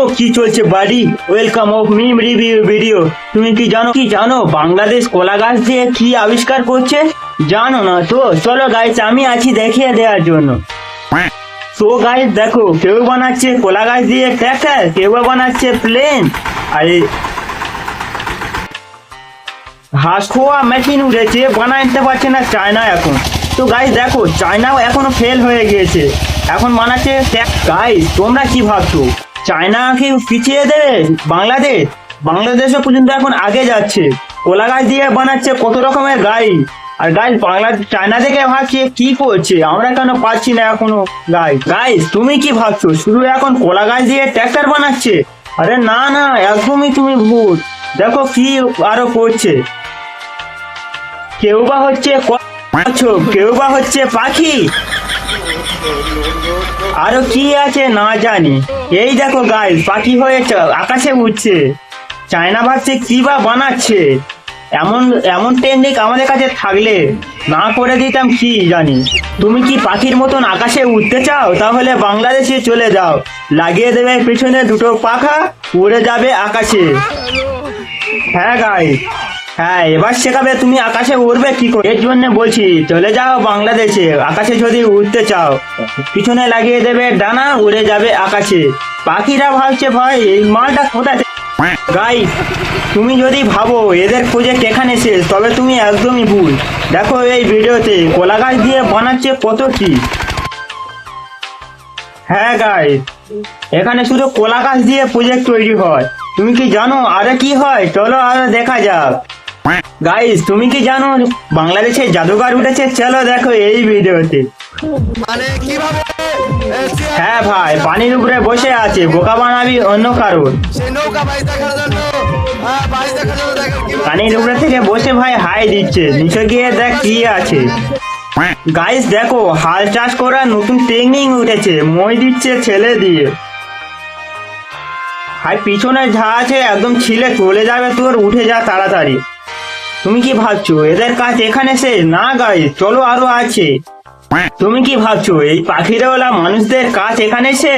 তো কি চলছে বাড়ি। Welcome of meme review video তুমি কি জানো? কি জানো? বাংলাদেশ কলা গাছ দিয়ে কি আবিষ্কার করছে? জানো না তো? চলো গাইস আমি আছি দেখিয়ে দেওয়ার জন্য। তো গাইস দেখো, কেউ বানাচ্ছে কলা গাছ দিয়ে ট্র্যাক্টর কেউ বানাচ্ছে প্লেন আর ঘাস খোয়া মেশিন উঠেছে বানাইতে পারছে না চায়না এখন। তো গাইস দেখো চায়নাও এখনও ফেল হয়ে গিয়েছে। এখন বানাচ্ছে গাইস তোমরা কি ভাবছ? চায়না কি পিছিয়ে দেবে বাংলাদেশ? বাংলাদেশও পর্যন্ত এখন আগে যাচ্ছে। কোলা গাছ দিয়ে বানাচ্ছে কত রকমের গাড়ি আর গাইস বাংলা চায়না থেকে ভাবছে কি করছে? আমরা কেন পাচ্ছি না এখনও গাই? গাইস তুমি কি ভাবছ? শুধু এখন কোলা গাছ দিয়ে ট্র্যাক্টর বানাচ্ছে? আরে না না, একদমই তুমি ভুল। দেখো কি আরও করছে। কেউ বা হচ্ছে কেউ বা হচ্ছে পাখি। আরও কি আছে না জানি। এই দেখো গাই পাখি হয়ে আকাশে উঠছে চায়না ভাবছে কি বা বানাচ্ছে? এমন এমন টেকনিক আমাদের কাছে থাকলে না করে দিতাম কি জানি। তুমি কি পাখির মতন আকাশে উঠতে চাও? তাহলে বাংলাদেশে চলে যাও। লাগিয়ে দেবে পিছনে দুটো পাখা, উড়ে যাবে আকাশে। হ্যাঁ গাই হ্যাঁ এবার শেখাবে, তুমি আকাশে উড়বে কি করে? এর জন্য বলছি, চলে যাও বাংলাদেশে, আকাশে যদি উঠতে চাও। পিছনে লাগিয়ে দেবে ডানা, উড়ে যাবে আকাশে। পাখিরা ভাবছে, ভাই, এই মালটা কোথায় গাই তুমি যদি ভাবো, এদের প্রজেক্ট এখানে শেষ, তবে তুমি একদমই ভুল। দেখো এই ভিডিওতে, কলা গাছ দিয়ে বানাচ্ছে কত কি? হ্যাঁ গাই এখানে শুধু কলা গাছ দিয়ে প্রজেক্ট তৈরি হয়। তুমি কি জানো, আরে কি হয়? চলো আরও দেখা যাক। গাইস তুমি কি জানো? বাংলাদেশে জাদুঘর উঠেছে। চলো দেখো এই ভিডিওতে। মানে কীভাবে হ্যাঁ ভাই পানির উপরে বসে আছে। বোকা বানাবি অন্য জন্য হ্যাঁ পানির উপরে থেকে বসে ভাই হাই দিচ্ছে। নিচে গিয়ে দেখ কি আছে। গাইস দেখো হাল চাষ করার নতুন টেকনিক উঠেছে। মই দিচ্ছে ছেলে দিয়ে। হাই পিছনে যা আছে একদম ছিলে চলে যাবে তোর উঠে যা তাড়াতাড়ি। তুমি কি ভাবছ? এদের কাজ এখানে সে না গাই চলো আরও আছে। তুমি কি ভাবছ? এই পাখিরওয়ালা মানুষদের কাজ এখানে সে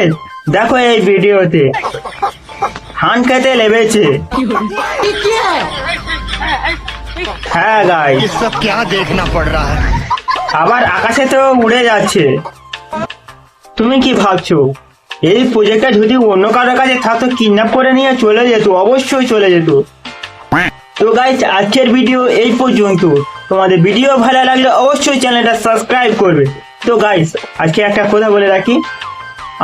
দেখো এই ভিডিওতে। হান খেতে লেবেছে। হ্যাঁ গাই আবার আকাশে তো উড়ে যাচ্ছে। তুমি কি ভাবছ? এই প্রজেক্টটা যদি অন্য কারোর কাছে থাকতো কিডন্যাপ করে নিয়ে চলে যেত অবশ্যই চলে যেত। তো গাইজ আজকের ভিডিও এই পর্যন্ত। তোমাদের ভিডিও ভালো লাগলে অবশ্যই চ্যানেলটা সাবস্ক্রাইব করবে। তো গাইজ আজকে একটা কথা বলে রাখি।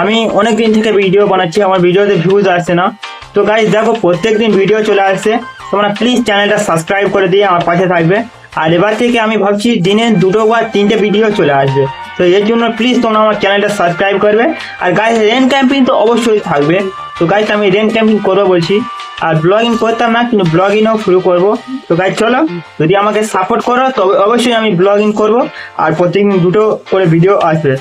আমি অনেক দিন থেকে ভিডিও বানাচ্ছি, আমার ভিডিওতে ভিউজ আসছে না। তো গাইজ দেখো প্রত্যেক দিন ভিডিও চলে আসছে। তোমরা প্লিজ চ্যানেলটা সাবস্ক্রাইব করে দিয়ে আমার পাশে থাকবে। আর এবার থেকে আমি ভাবছি দিনে দুটো বা তিনটে ভিডিও চলে আসবে। তো এর জন্য প্লিজ তোমরা আমার চ্যানেলটা সাবস্ক্রাইব করবে। আর গাইজ রেন ক্যাম্পিং তো অবশ্যই থাকবে। তো গাইজ আমি রেন ক্যাম্পিং করব বলছি। আর ব্লগিং করতাম না, কিন্তু ব্লগিংও শুরু করব। তো গাইজ চলো, যদি আমাকে সাপোর্ট করো, তবে অবশ্যই আমি ব্লগিং করব। আর প্রতিদিন দুটো করে ভিডিও আসবে।